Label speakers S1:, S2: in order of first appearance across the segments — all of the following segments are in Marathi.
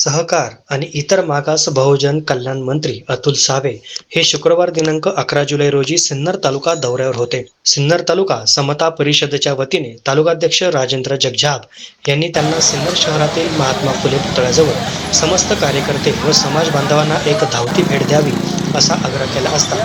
S1: सहकार आणि इतर मागास बहुजन कल्याण मंत्री अतुल सावे हे शुक्रवार दिनांक अकरा जुलै रोजी सिन्नर तालुका दौऱ्यावर होते. सिन्नर तालुका समता परिषदेच्या वतीने तालुकाध्यक्ष राजेंद्र जगझाप यांनी त्यांना सिन्नर शहरातील महात्मा फुले पुतळ्याजवळ समस्त कार्यकर्ते व समाज बांधवांना एक धावती भेट द्यावी असा आग्रह केला असता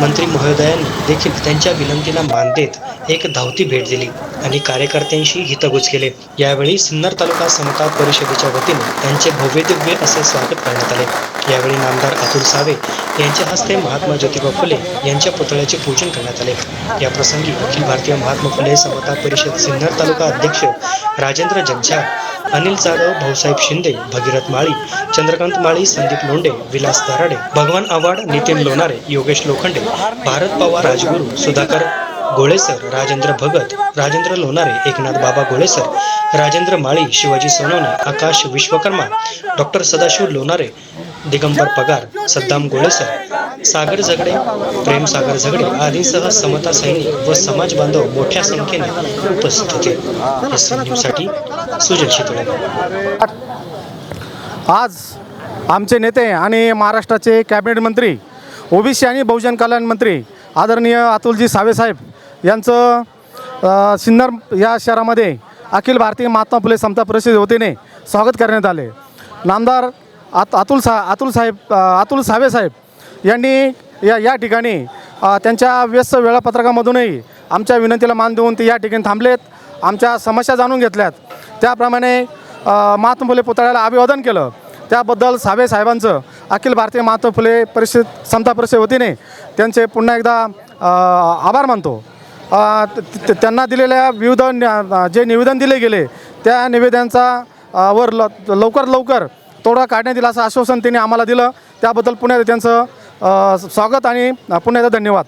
S1: मंत्री महोदयांनी देखील त्यांच्या विनंतीला मान देत एक धावती भेट दिली आणि कार्यकर्त्यांशी हितगुज केले. यावेळी सिन्नर तालुका समता परिषदेच्या वतीने त्यांचे भव्य दिव्य असे स्वागत करण्यात आले. यावेळी नामदार अतुल सावे यांच्या हस्ते महात्मा ज्योतिबा फुले यांच्या पुतळ्याचे पूजन करण्यात आले. या प्रसंगी अखिल भारतीय महात्मा फुले समता परिषद सिन्नर तालुका अध्यक्ष राजेंद्र जगजाप अनिल जाधव भाऊसाहेब शिंदे भगीरथ माळी चंद्रकांत माळी संदीप लोंडे विलास दराडे भगवान आव्हाड नितीन लोणारे योगेश लोखंडे भारत पवार राजगुरू सुधाकर गोळेसर राजेंद्र भगत राजेंद्र लोणारे एकनाथ बाबा गोळेसर राजेंद्र माळी शिवाजी सोनवणे आकाश विश्वकर्मा डॉक्टर सदाशिव लोणारे दिगंबर पगार सद्दाम गोळेसर सागर झगडे प्रेम सागर झगडे आदींसह समता सैनिक व समाज बांधव मोठ्या संख्येने उपस्थित होते. एस सुजल शितळे.
S2: आज आमचे नेते आणि महाराष्ट्राचे कॅबिनेट मंत्री ओबीसी आणि बहुजन कल्याण मंत्री आदरणीय अतुलजी सावेसाहेब यांचं सिन्नर या शहरामध्ये अखिल भारतीय महात्मा फुले समता परिषद वतीने स्वागत करण्यात आले. नामदार आत अतुल सा अतुल साहेब अतुल सावे साहेब यांनी या या ठिकाणी त्यांच्या व्यस्त वेळापत्रकामधूनही आमच्या विनंतीला मान देऊन ते या ठिकाणी थांबलेत. आमच्या समस्या जाणून घेतल्यात. त्याप्रमाणे महात्मा फुले पुतळ्याला अभिवादन केलं. त्याबद्दल सावे साहेबांचं अखिल भारतीय महात्मा फुले परिषद समता परिषद वतीने त्यांचे पुन्हा एकदा आभार मानतो. त्यांना दिलेल्या विविध जे निवेदन दिले गेले त्या निवेदनाचा वर ल लवकर लवकर तोडा काढण्यात येईल असं आश्वासन त्यांनी आम्हाला दिलं. त्याबद्दल पुन्हा त्यांचं स्वागत आणि पुन्हा एकदा धन्यवाद.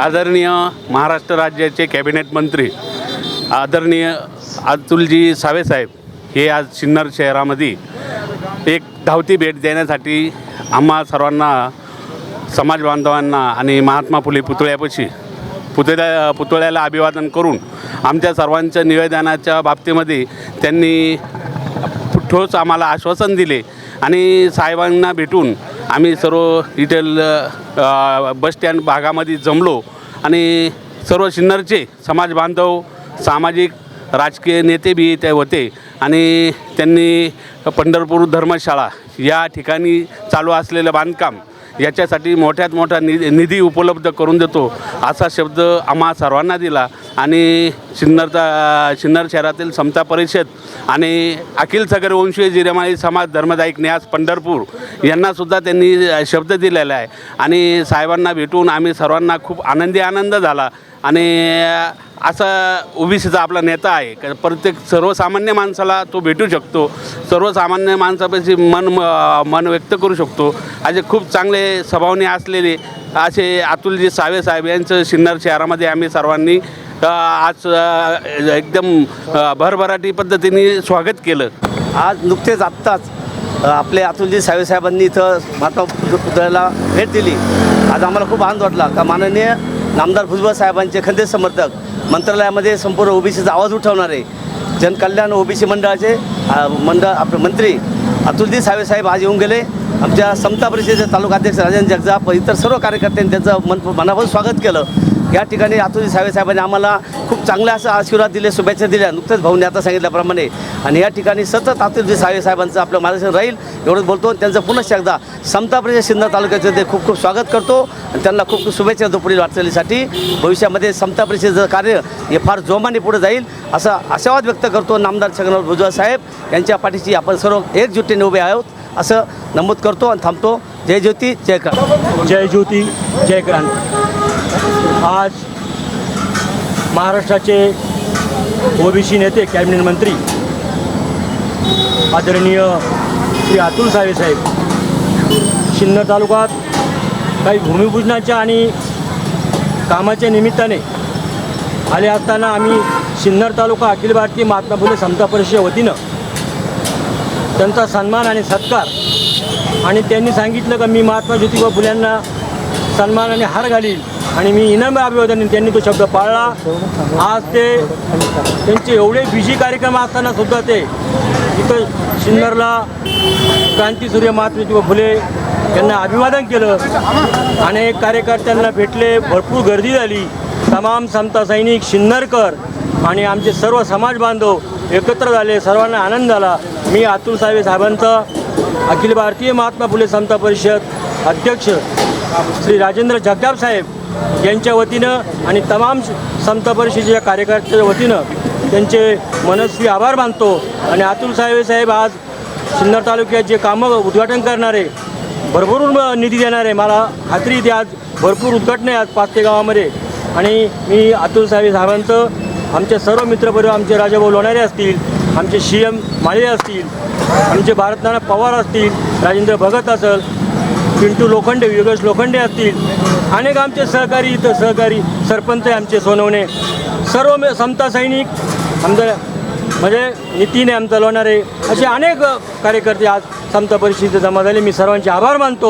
S3: आदरणीय महाराष्ट्र राज्याचे कॅबिनेट मंत्री आदरणीय अतुलजी सावेसाहेब हे आज सिन्नर शहरामध्ये एक धावती भेट देण्यासाठी आम्हा सर्वांना समाज बांधवांना आणि महात्मा फुले पुतळ्यापाशी पुतळ्या पुतळ्याला अभिवादन करून आमच्या सर्वांच्या निवेदनाच्या बाबतीमध्ये त्यांनी ठोस आम्हाला आश्वासन दिले आणि साहेबांना भेटून आम्ही सर्व इथेल बस बसस्टँड भागामध्ये जमलो आणि सर्व सिन्नरचे समाज बांधव सामाजिक राजकीय नेते बी ते होते आणि त्यांनी पंढरपूर धर्मशाळा या ठिकाणी चालू असलेलं बांधकाम याच्यासाठी मोठ्यात मोठा नि निधी उपलब्ध करून देतो असा शब्द आम्हा सर्वांना दिला. आणि सिन्नरचा सिन्नर शहरातील समता परिषद आणि अखिल सगर वंशीय जिरेमाळी समाज धर्मदायिक न्यास पंढरपूर यांनासुद्धा त्यांनी शब्द दिलेला आहे. आणि साहेबांना भेटून आम्ही सर्वांना खूप आनंदी आनंद झाला. आणि असा ओबीसीचा आपला नेता आहे. कारण प्रत्येक सर्वसामान्य माणसाला तो भेटू शकतो. सर्वसामान्य माणसापाशी मन मन व्यक्त करू शकतो. असे खूप चांगले स्वभावने असलेले असे अतुलजी सावे साहेब यांचं सिन्नर शहरामध्ये आम्ही सर्वांनी आज एकदम भरभराटी पद्धतीने स्वागत केलं.
S4: आज नुकतेच आत्ताच आपले अतुलजी साहेबसाहेबांनी इथं महात्मा पुतळ्याला भेट दिली. आज आम्हाला खूप आनंद वाटला. का माननीय नामदार भुजबळ साहेबांचे खंदे समर्थक मंत्रालयामध्ये संपूर्ण ओबीसीचा आवाज उठवणारे जनकल्याण ओबीसी मंडळाचे मंडळ आपले मंत्री अतुलजी सावे साहेब आज येऊन गेले. आमच्या समता परिषदेचे तालुकाध्यक्ष राजेंद्र जगजाप इतर सर्व कार्यकर्त्यांनी त्यांचं मन मनापासून स्वागत केलं. या ठिकाणी अतुलजी सावे साहेबांनी आम्हाला खूप चांगले असं आशीर्वाद दिले शुभेच्छा दिल्या. नुकतेच भाऊने आता सांगितल्याप्रमाणे. आणि या ठिकाणी सतत आतुजी सावे साहेबांचं आपलं मार्गदर्शन राहील एवढंच बोलतो. आणि त्यांचं पुनश्च एकदा समता परिषद सिन्नर तालुक्याचं ते खूप खूप स्वागत करतो. आणि त्यांना खूप खूप शुभेच्छा देतो पुढील वाटचालीसाठी. भविष्यामध्ये समता परिषदेचं कार्य हे फार जोमाने पुढे जाईल असा आशावाद व्यक्त करतो नामदार छगनराव भुजबळ साहेब. यांच्या पाठीशी आपण सर्व एकजुटीने उभे आहोत असं नमूद करतो आणि थांबतो. जय ज्योती जय क्रांती.
S5: जय ज्योती जय क्रांती. आज महाराष्ट्राचे ओबीसी नेते कॅबिनेट मंत्री आदरणीय श्री अतुल सावे साहेब सिन्नर तालुक्यात काही भूमिपूजनाच्या आणि कामाच्या निमित्ताने आले असताना आम्ही सिन्नर तालुका अखिल भारतीय महात्मा फुले समता परिषदेच्या वतीनं त्यांचा सन्मान आणि सत्कार आणि त्यांनी सांगितलं का मी महात्मा ज्योतिबा फुल्यांना सन्मान आणि हार घालील. आणि मी इनामी अभिवादन त्यांनी तो शब्द पाळला. आज ते त्यांचे एवढे बिझी कार्यक्रम असताना सुद्धा ते इथं सिन्नरला क्रांतीसूर्य महात्मा ज्योतिबा फुले यांना अभिवादन केलं. अनेक कार्यकर्त्यांना भेटले भरपूर गर्दी झाली. तमाम समता सैनिक सिन्नरकर आणि आमचे सर्व समाज बांधव एकत्र झाले सर्वांना आनंद झाला. मी अतुल साहेब साहेबांचा अखिल भारतीय महात्मा फुले समता परिषद अध्यक्ष श्री राजेंद्र जगताप साहेब यांच्या वतीनं आणि तमाम संत परिषदेच्या कार्यकर्त्याच्या वतीनं त्यांचे मनस्वी आभार मानतो आणि अतुल साहेब साहेब आज सिन्नर तालुक्यात जे कामं उद्घाटन करणारे भरपूर निधी देणारे मला खात्री ते आज भरपूर उद्घाटन आहे आज पाच ते गावामध्ये. आणि मी अतुल साहेब साहेबांचं आमचे सर्व मित्रपरिवार आमचे राजाभाऊ लोणारे असतील आमचे सी एम माळे असतील आमचे भारतनारायण पवार असतील राजेंद्र भगत असेल पिंटू लोखंडे योगेश लोखंडे असतील. अनेक आमचे सहकारी इथं सहकारी सरपंच आहे आमचे सोनवणे. सर्व समता सैनिक आमदार म्हणजे नितीने आमचा लोणारे असे अनेक कार्यकर्ते आज समता परिषदेत जमा झाले. मी सर्वांचे आभार मानतो.